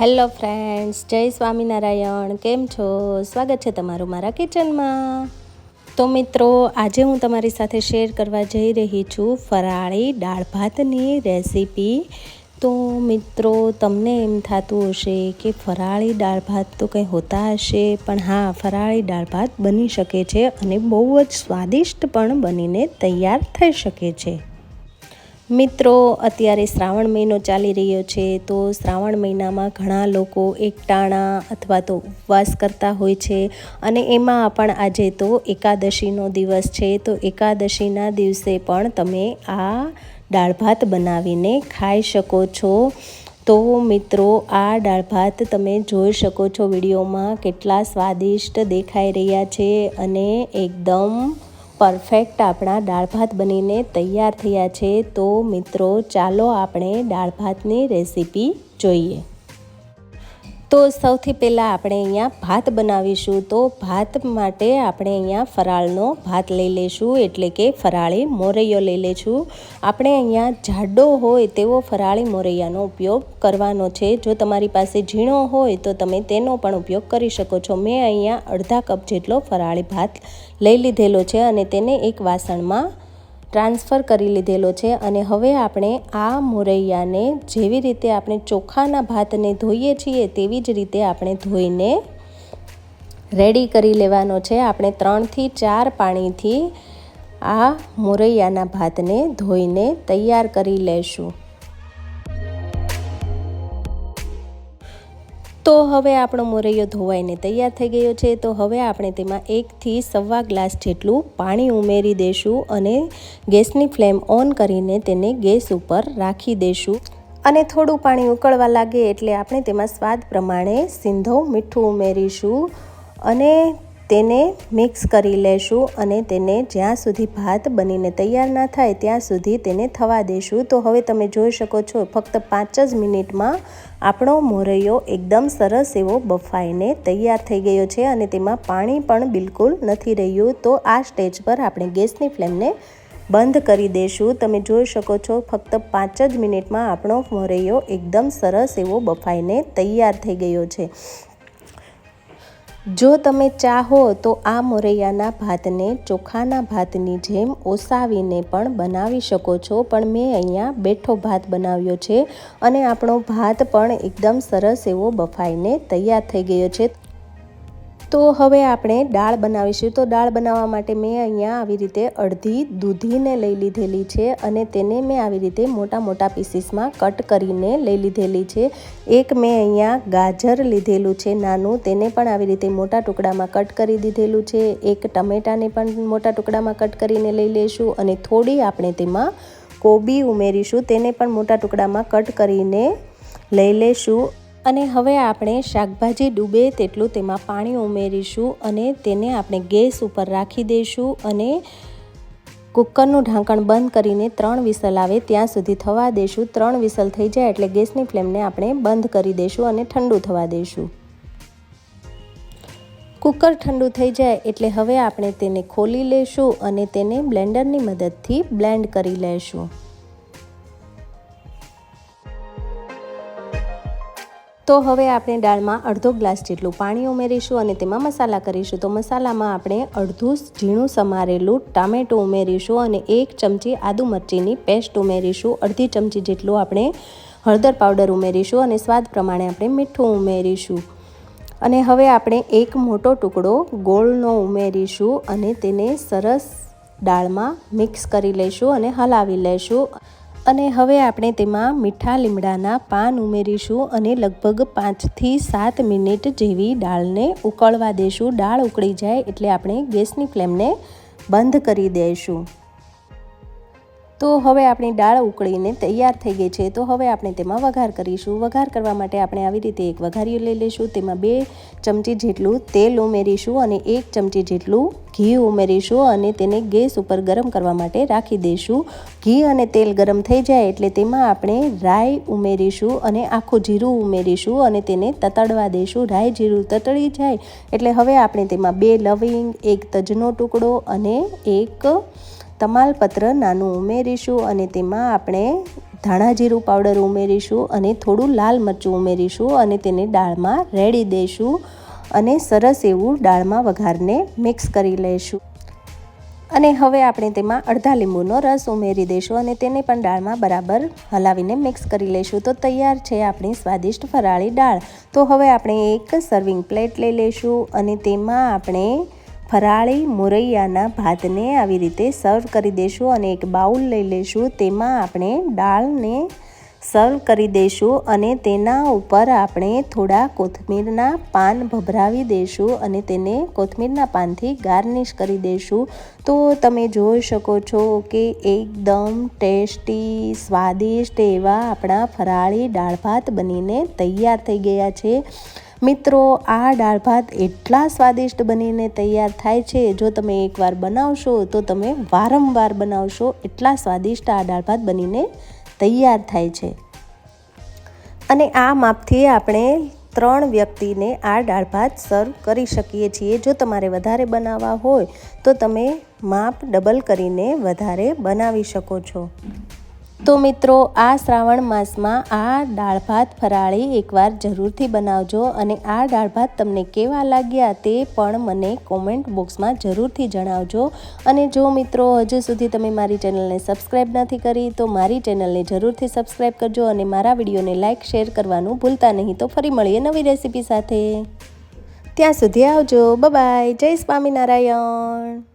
Hello friends, જય સ્વામિનારાયણ. કેમ છો? સ્વાગત છે તમારું મારા કિચનમાં. તો મિત્રો, આજે હું તમારી સાથે શેર કરવા જઈ રહી છું ફરાળી દાળ ભાતની રેસીપી. તો મિત્રો, તમને એમ થતું હશે કે ફરાળી દાળ ભાત તો કંઈ હોતા હશે, પણ હા, ફરાળી દાળ ભાત બની શકે છે અને બહુ જ સ્વાદિષ્ટ પણ બનીને તૈયાર થઈ શકે છે. મિત્રો, અત્યારે શ્રાવણ મહિનો ચાલી રહ્યો છે, તો શ્રાવણ મહિનામાં ઘણા લોકો એકટાણા અથવા તો ઉપવાસ કરતા હોય છે અને એમાં પણ આજે તો એકાદશીનો દિવસ છે, તો એકાદશીના દિવસે પણ તમે આ દાળ ભાત બનાવીને ખાઈ શકો છો. તો મિત્રો, આ દાળ ભાત તમે જોઈ શકો છો વિડીયોમાં કેટલા સ્વાદિષ્ટ દેખાઈ રહ્યા છે અને એકદમ પરફેક્ટ આપણા દાળ ભાત બનીને તૈયાર થયા છે, તો મિત્રો ચાલો આપણે દાળ ભાતની રેસીપી જોઈએ. તો સૌથી પહેલાં આપણે અહીંયા ભાત બનાવીશું. તો ભાત માટે આપણે અહીંયા ફરાળનો ભાત લઈ લઈશું. એટલે કે ફરાળી મોરૈયો લઈ લઈશું. આપણે અહીંયા જાડો હોય તેવો ફરાળી મોરૈયાનો ઉપયોગ કરવાનો છે. જો તમારી પાસે ઝીણો હોય તો તમે તેનો પણ ઉપયોગ કરી શકો છો. મેં અહીંયા અડધા કપ જેટલો ફરાળી ભાત લઈ લીધેલો છે અને તેને એક વાસણમાં ટ્રાન્સફર કરી લીધેલો છે અને હવે આપણે આ મોરૈયાને જેવી રીતે આપણે ચોખાના ભાતને ધોઈએ છીએ તેવી જ રીતે આપણે ધોઈને રેડી કરી લેવાનો છે. આપણે ત્રણથી ચાર પાણીથી આ મોરૈયાના ભાતને ધોઈને તૈયાર કરી લેશું. તો હવે આપણો મોરૈયો ધોવાઈને તૈયાર થઈ ગયો છે. તો હવે આપણે તેમાં એકથી સવા ગ્લાસ જેટલું પાણી ઉમેરી દઈશું અને ગેસની ફ્લેમ ઓન કરીને તેને ગેસ ઉપર રાખી દઈશું અને થોડું પાણી ઉકળવા લાગે એટલે આપણે તેમાં સ્વાદ પ્રમાણે સિંધો મીઠું ઉમેરીશું. અને તેને મિક્સ કરી લેશું અને તેને જ્યાં સુધી ભાત બનીને તૈયાર ના થાય ત્યાં સુધી તેને થવા દઈશું તો હવે તમે જોઈ શકો છો, ફક્ત પાંચ જ મિનિટમાં આપણો મોરૈયો એકદમ સરસ એવો બફાઈને તૈયાર થઈ ગયો છે અને તેમાં પાણી પણ બિલકુલ નથી રહ્યું. તો આ સ્ટેજ પર આપણે ગેસની ફ્લેમને બંધ કરી દઈશું તમે જોઈ શકો છો, ફક્ત પાંચ જ મિનિટમાં આપણો મોરૈયો એકદમ સરસ એવો બફાઈને તૈયાર થઈ ગયો છે. જો તમે ચાહો તો આ મોરૈયાના ભાતને ચોખાના ભાતની જેમ ઓસાવીને પણ બનાવી શકો છો. પણ મેં અહીંયા બેઠો ભાત બનાવ્યો છે અને આપણો ભાત પણ એકદમ સરસ એવો બફાઈને તૈયાર થઈ ગયો છે. તો હવે આપણે દાળ બનાવીશું. તો દાળ બનાવવા માટે મેં અહીંયા આવી રીતે અડધી દૂધીને લઈ લીધેલી છે અને તેને મેં આવી રીતે મોટા મોટા પીસીસમાં કટ કરીને લઈ લીધેલી છે. એક મેં અહીંયા ગાજર લીધેલું છે નાનું, તેને પણ આવી રીતે મોટા ટુકડામાં કટ કરી દીધેલું છે. એક ટમેટાને પણ મોટા ટુકડામાં કટ કરીને લઈ લઈશું અને થોડી આપણે તેમાં કોબી ઉમેરીશું, તેને પણ મોટા ટુકડામાં કટ કરીને લઈ લઈશું. અને હવે આપણે શાકભાજી ડૂબે તેટલું તેમાં પાણી ઉમેરીશું અને તેને આપણે ગેસ ઉપર રાખી દઈશું અને કુકરનું ઢાંકણ બંધ કરીને ત્રણ વિસલ આવે ત્યાં સુધી થવા દઈશું. ત્રણ વિસલ થઈ જાય એટલે ગેસની ફ્લેમને આપણે બંધ કરી દઈશું અને ઠંડુ થવા દઈશું. કુકર ઠંડુ થઈ જાય એટલે હવે આપણે તેને ખોલી લઈશું અને તેને બ્લેન્ડરની મદદથી બ્લેન્ડ કરી લઈશું તો હવે આપણે દાળમાં અડધો ગ્લાસ જેટલું પાણી ઉમેરીશું અને તેમાં મસાલા કરીશું. તો મસાલામાં આપણે અડધું ઝીણું સમારેલું ટામેટું ઉમેરીશું અને એક ચમચી આદુ મરચીની પેસ્ટ ઉમેરીશું. અડધી ચમચી જેટલું આપણે હળદર પાવડર ઉમેરીશું અને સ્વાદ પ્રમાણે આપણે મીઠું ઉમેરીશું. અને હવે આપણે એક મોટો ટુકડો ગોળનો ઉમેરીશું અને તેને સરસ દાળમાં મિક્સ કરી લઈશું અને હલાવી લઈશું અને હવે આપણે તેમાં મીઠા લીમડાના પાન ઉમેરીશું અને લગભગ પાંચથી સાત મિનિટ જેવી દાળને ઉકળવા દઈશું દાળ ઉકળી જાય એટલે આપણે ગેસની ફ્લેમને બંધ કરી દઈશું. તો હવે આપણી દાળ ઉકળીને તૈયાર થઈ ગઈ છે. તો હવે આપણે તેમાં વઘાર કરીશું. વઘાર કરવા માટે આપણે આવી રીતે એક વઘારીઓ લઈ લઈશું. તેમાં બે ચમચી જેટલું તેલ ઉમેરીશું અને એક ચમચી જેટલું ઘી ઉમેરીશું અને તેને ગેસ ઉપર ગરમ કરવા માટે રાખી દઈશું. ઘી અને તેલ ગરમ થઈ જાય એટલે તેમાં આપણે રાઈ ઉમેરીશું અને આખું જીરું ઉમેરીશું અને તેને તતડવા દઈશું. રાઈ જીરું તતડી જાય એટલે હવે આપણે તેમાં બે લવિંગ, એક તજનો ટુકડો અને એક તમાલપત્ર નાનું ઉમેરીશું અને તેમાં આપણે ધાણા જીરું પાવડર ઉમેરીશું અને થોડું લાલ મરચું ઉમેરીશું અને તેને દાળમાં રેડી દઈશું અને સરસ એવું દાળમાં વઘારને મિક્સ કરી લઈશું. અને હવે આપણે તેમાં અડધા લીંબુનો રસ ઉમેરી દઈશું અને તેને પણ દાળમાં બરાબર હલાવીને મિક્સ કરી લઈશું. તો તૈયાર છે આપણી સ્વાદિષ્ટ ફરાળી દાળ. તો હવે આપણે એક સર્વિંગ પ્લેટ લઈ લઈશું અને તેમાં આપણે ફરાળી મોરૈયાના ભાતને આવી રીતે સર્વ કરી દઈશું અને એક બાઉલ લઈ લઈશું. તેમાં આપણે દાળને સર્વ કરી દઈશું અને તેના ઉપર આપણે થોડા કોથમીરના પાન ભભરાવી દઈશું અને તેને કોથમીરના પાનથી ગાર્નિશ કરી દઈશું તો તમે જોઈ શકો છો કે એકદમ ટેસ્ટી, સ્વાદિષ્ટ એવા આપણા ફરાળી દાળ ભાત બનીને તૈયાર થઈ ગયા છે. મિત્રો, આ દાળ ભાત એટલા સ્વાદિષ્ટ બનીને તૈયાર થાય છે. જો તમે એકવાર બનાવશો, તો તમે વારંવાર બનાવશો. એટલા સ્વાદિષ્ટ આ દાળ ભાત બનીને તૈયાર થાય છે. અને આ માપથી આપણે ત્રણ વ્યક્તિને આ દાળ ભાત સર્વ કરી શકીએ છીએ. જો તમારે વધારે બનાવવા હોય, તો તમે માપ ડબલ કરીને વધારે બનાવી શકો છો. તો મિત્રો, આ શ્રાવણ માસમાં આ દાળ ભાત ફરાળી એકવાર જરૂરથી બનાવજો અને આ દાળ ભાત તમને કેવા લાગ્યા તે પણ મને કોમેન્ટ બોક્સમાં જરૂરથી જણાવજો. અને જો મિત્રો, હજુ સુધી તમે મારી ચેનલને સબસ્ક્રાઈબ નથી કરી, તો મારી ચેનલને જરૂરથી સબસ્ક્રાઈબ કરજો અને મારા વિડીયોને લાઇક, શેર કરવાનું ભૂલતા નહીં. તો ફરી મળીએ નવી રેસીપી સાથે. ત્યાં સુધી આવજો. બાય જય સ્વામિનારાયણ.